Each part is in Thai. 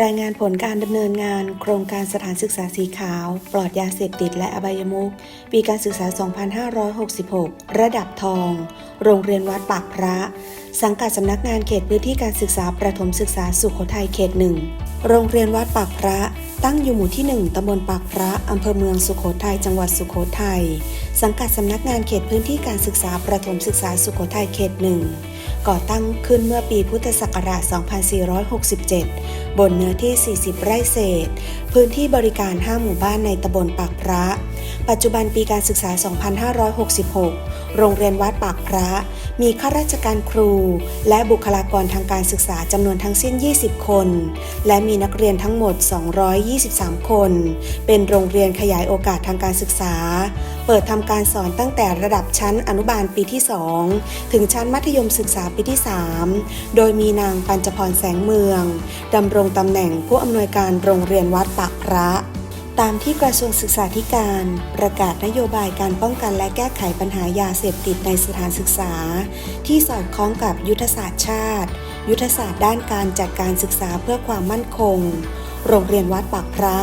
รายงานผลการดำเนินงาน โครงการสถานศึกษาสีขาว ปลอดยาเสพติดและอบายมุขปีการศึกษา 2566 ระดับทอง โรงเรียนวัดปากพระ สังกัดสำนักงานเขตพื้นที่การศึกษาประถมศึกษาสุขโขทัยเขตหนึ่งโรงเรียนวัดปากพระตั้งอยู่หมู่ที่ 1ตำบลปากพระอำเภอเมืองสุขโขทัยจังหวัดสุขโขทัยสังกัดสำนักงานเขตพื้นที่การศึกษาประถมศึกษาสุขโขทัยเขตหนึ่งก่อตั้งขึ้นเมื่อปีพุทธศักราช 2467 บนเนื้อที่ 40 ไร่เศษ พื้นที่บริการ 5 หมู่บ้านในตำบลปากพระ ปัจจุบันปีการศึกษา 2566 โรงเรียนวัดปากพระ มีข้าราชการครู และบุคลากรทางการศึกษาจำนวนทั้งสิ้น 20 คน และมีนักเรียนทั้งหมด 223 คน เป็นโรงเรียนขยายโอกาสทางการศึกษา เปิดทำการสอนตั้งแต่ระดับชั้นอนุบาลปีที่ 2 ถึงชั้นมัธยมศึกษาปีที่ 3 โดยมีนางปัญจพรแสงเมืองดำรงตำแหน่งผู้อำนวยการโรงเรียนวัดปากพระ ตามที่กระทรวงศึกษาธิการ ประกาศนโยบายการป้องกันและแก้ไขปัญหายาเสพติดในสถานศึกษา ที่สอดคล้องกับยุทธศาสตร์ชาติ ยุทธศาสตร์ด้านการจัดการศึกษาเพื่อความมั่นคง โรงเรียนวัดปากพระ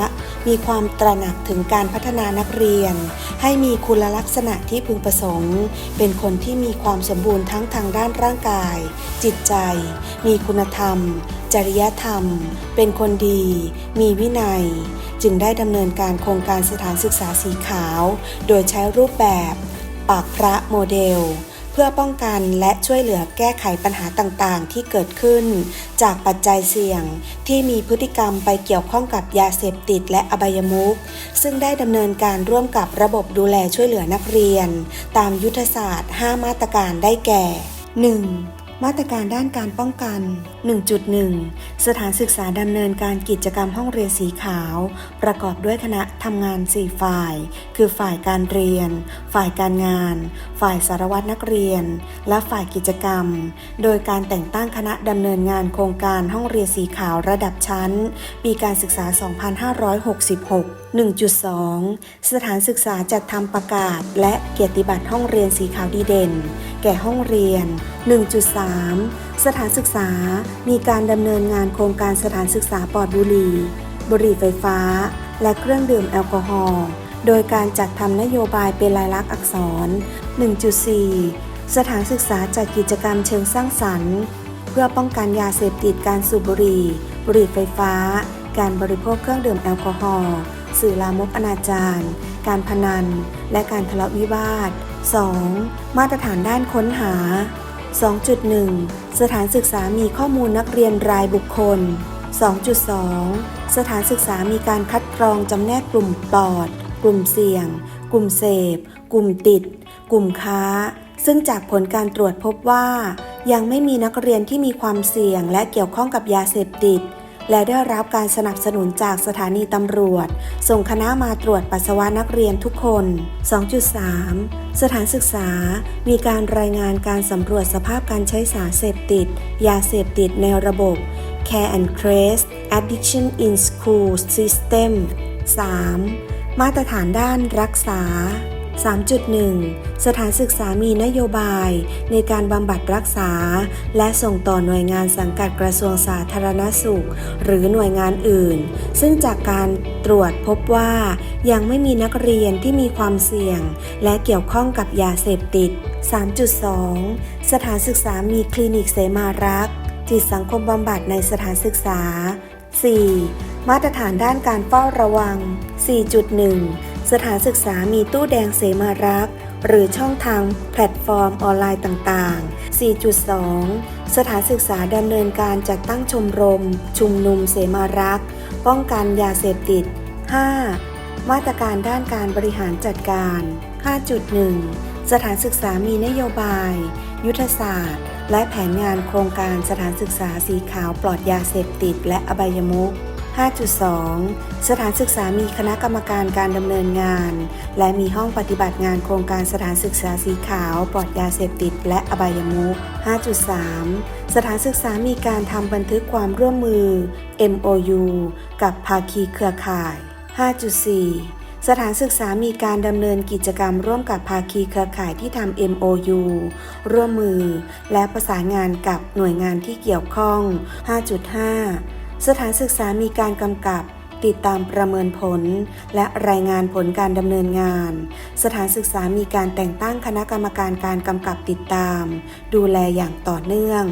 มีความตระหนักถึงการพัฒนานักเรียน ให้มีคุณลักษณะที่พึงประสงค์ เป็นคนที่มีความสมบูรณ์ทั้งทางด้านร่างกาย จิตใจ มีคุณธรรม จริยธรรม เป็นคนดี มีวินัย จึงได้ดำเนินการโครงการสถานศึกษาสีขาว โดยใช้รูปแบบ ปากพระโมเดล เพื่อป้องกันและช่วยเหลือแก้ไขปัญหาต่างๆ ที่เกิดขึ้น จากปัจจัยเสี่ยงที่มีพฤติกรรมไปเกี่ยวข้องกับยาเสพติดและอบายมุขซึ่งได้ดำเนินการร่วมกับระบบดูแลช่วยเหลือนักเรียน ตามยุทธศาสตร์ 5 มาตรการได้แก่ 1. มาตรการด้านการป้องกัน 1.1 สถานศึกษาดำเนินการกิจกรรมห้องเรียนสีขาว ประกอบด้วยคณะทำงาน 4 ฝ่าย คือฝ่ายการเรียน ฝ่ายการงาน ฝ่ายสารวัตรนักเรียน และฝ่ายกิจกรรม โดยการแต่งตั้งคณะดำเนินงานโครงการห้องเรียนสีขาวระดับชั้น ปีการศึกษา 2566 1.2 สถานศึกษาจัดทำประกาศ และเกียรติบัตรห้องเรียนสีขาวดีเด่น แก่ห้องเรียน 1.3สถานศึกษา มีการดำเนินงานโครงการสถานศึกษาปลอดบุหรี่ บุหรี่ไฟฟ้า และเครื่องดื่มแอลกอฮอล์ โดยการจัดทำนโยบายเป็นลายลักษณ์อักษร 1.4 สถานศึกษาจัดกิจกรรมเชิงสร้างสรรค์ เพื่อป้องกันยาเสพติดการสูบบุหรี่ บุหรี่ไฟฟ้า การบริโภคเครื่องดื่มแอลกอฮอล์ สื่อลามกอนาจารการพนัน และการทะเลาะวิวาท 2. มาตรฐานด้านค้นหา 2.1 สถานศึกษามีข้อมูลนักเรียนรายบุคคล 2.2 สถานศึกษามีการคัดกรองจำแนกกลุ่มปลอด กลุ่มเสี่ยง กลุ่มเสพ กลุ่มติด กลุ่มค้า ซึ่งจากผลการตรวจพบว่า ยังไม่มีนักเรียนที่มีความเสี่ยงและเกี่ยวข้องกับยาเสพติด และได้รับการสนับสนุนจากสถานีตำรวจ ส่งคณะมาตรวจปัสสาวะนักเรียนทุกคน 2.3 สถานศึกษา มีการรายงานการสำรวจสภาพการใช้สารเสพติด ยาเสพติดในระบบ Care and Trace Addiction in School System 3. มาตรฐานด้านรักษา 3.1 สถานศึกษามีนโยบาย ในการบำบัดรักษา และส่งต่อหน่วยงานสังกัดกระทรวงสาธารณสุข หรือหน่วยงานอื่น ซึ่งจากการตรวจพบว่ายังไม่มีนักเรียนที่มีความเสี่ยง และเกี่ยวข้องกับยาเสพติด 3.2 สถานศึกษามีคลินิกเสมารัก จิตสังคมบำบัดในสถานศึกษา 4. มาตรฐานด้านการเฝ้าระวัง 4.1 สถานศึกษามีตู้แดงเสมารักหรือช่องทางแพลตฟอร์มออนไลน์ต่างๆ 4.2 สถานศึกษาดำเนินการจัดตั้งชมรม ชุมนุมเสมารักป้องกันยาเสพติด 5. มาตรการด้านการบริหารจัดการ 5.1 สถานศึกษามีนโยบาย ยุทธศาสตร์ และแผนงานโครงการสถานศึกษาสีขาวปลอดยาเสพติด และอบายมุข 5.2 สถานศึกษามีคณะกรรมการการดำเนินงาน และมีห้องปฏิบัติงานโครงการสถานศึกษาสีขาวปลอดยาเสพติด และอบายมุข 5.3 สถานศึกษามีการทำบันทึกความร่วมมือ MOU กับภาคีเครือข่าย 5.4สถานศึกษามีการดำเนินกิจกรรมร่วมกับภาคีเครือข่ายที่ทำ MOU ร่วมมือ และประสานงานกับหน่วยงานที่เกี่ยวข้อง 5.5 สถานศึกษามีการกำกับติดตามประเมินผล และรายงานผลการดำเนินงาน สถานศึกษามีการแต่งตั้งคณะกรรมการการกำกับติดตาม ดูแลอย่างต่อเนื่อง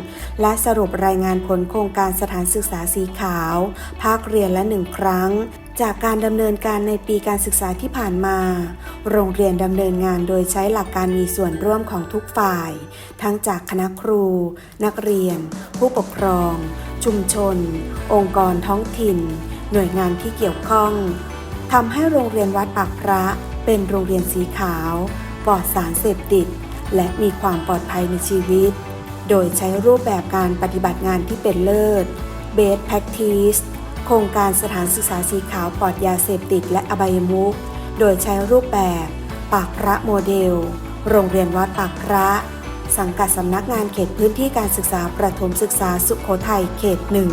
และสรุปรายงานผลโครงการสถานศึกษาสีขาว ภาคเรียนละหนึ่งครั้ง จากการดำเนินการในปีการศึกษาที่ผ่านมา โรงเรียนดำเนินงานโดยใช้หลักการมีส่วนร่วมของทุกฝ่าย ทั้งจากคณะครู นักเรียน ผู้ปกครอง ชุมชน องค์กรท้องถิ่น หน่วยงานที่เกี่ยวข้องทำให้โรงเรียนวัดปากพระเป็นโรงเรียนสีขาวปลอดสารเสพติด และมีความปลอดภัยในชีวิต โดยใช้รูปแบบการปฏิบัติงานที่เป็นเลิศ Best Practice โครงการสถานศึกษาสีขาวปลอดยาเสพติดและอบายมุข โดยใช้รูปแบบ ปากพระโมเดล โรงเรียนวัดปากพระ สังกัดสำนักงานเขตพื้นที่การศึกษาประถมศึกษาสุขโขทัยเขตหนึ่ง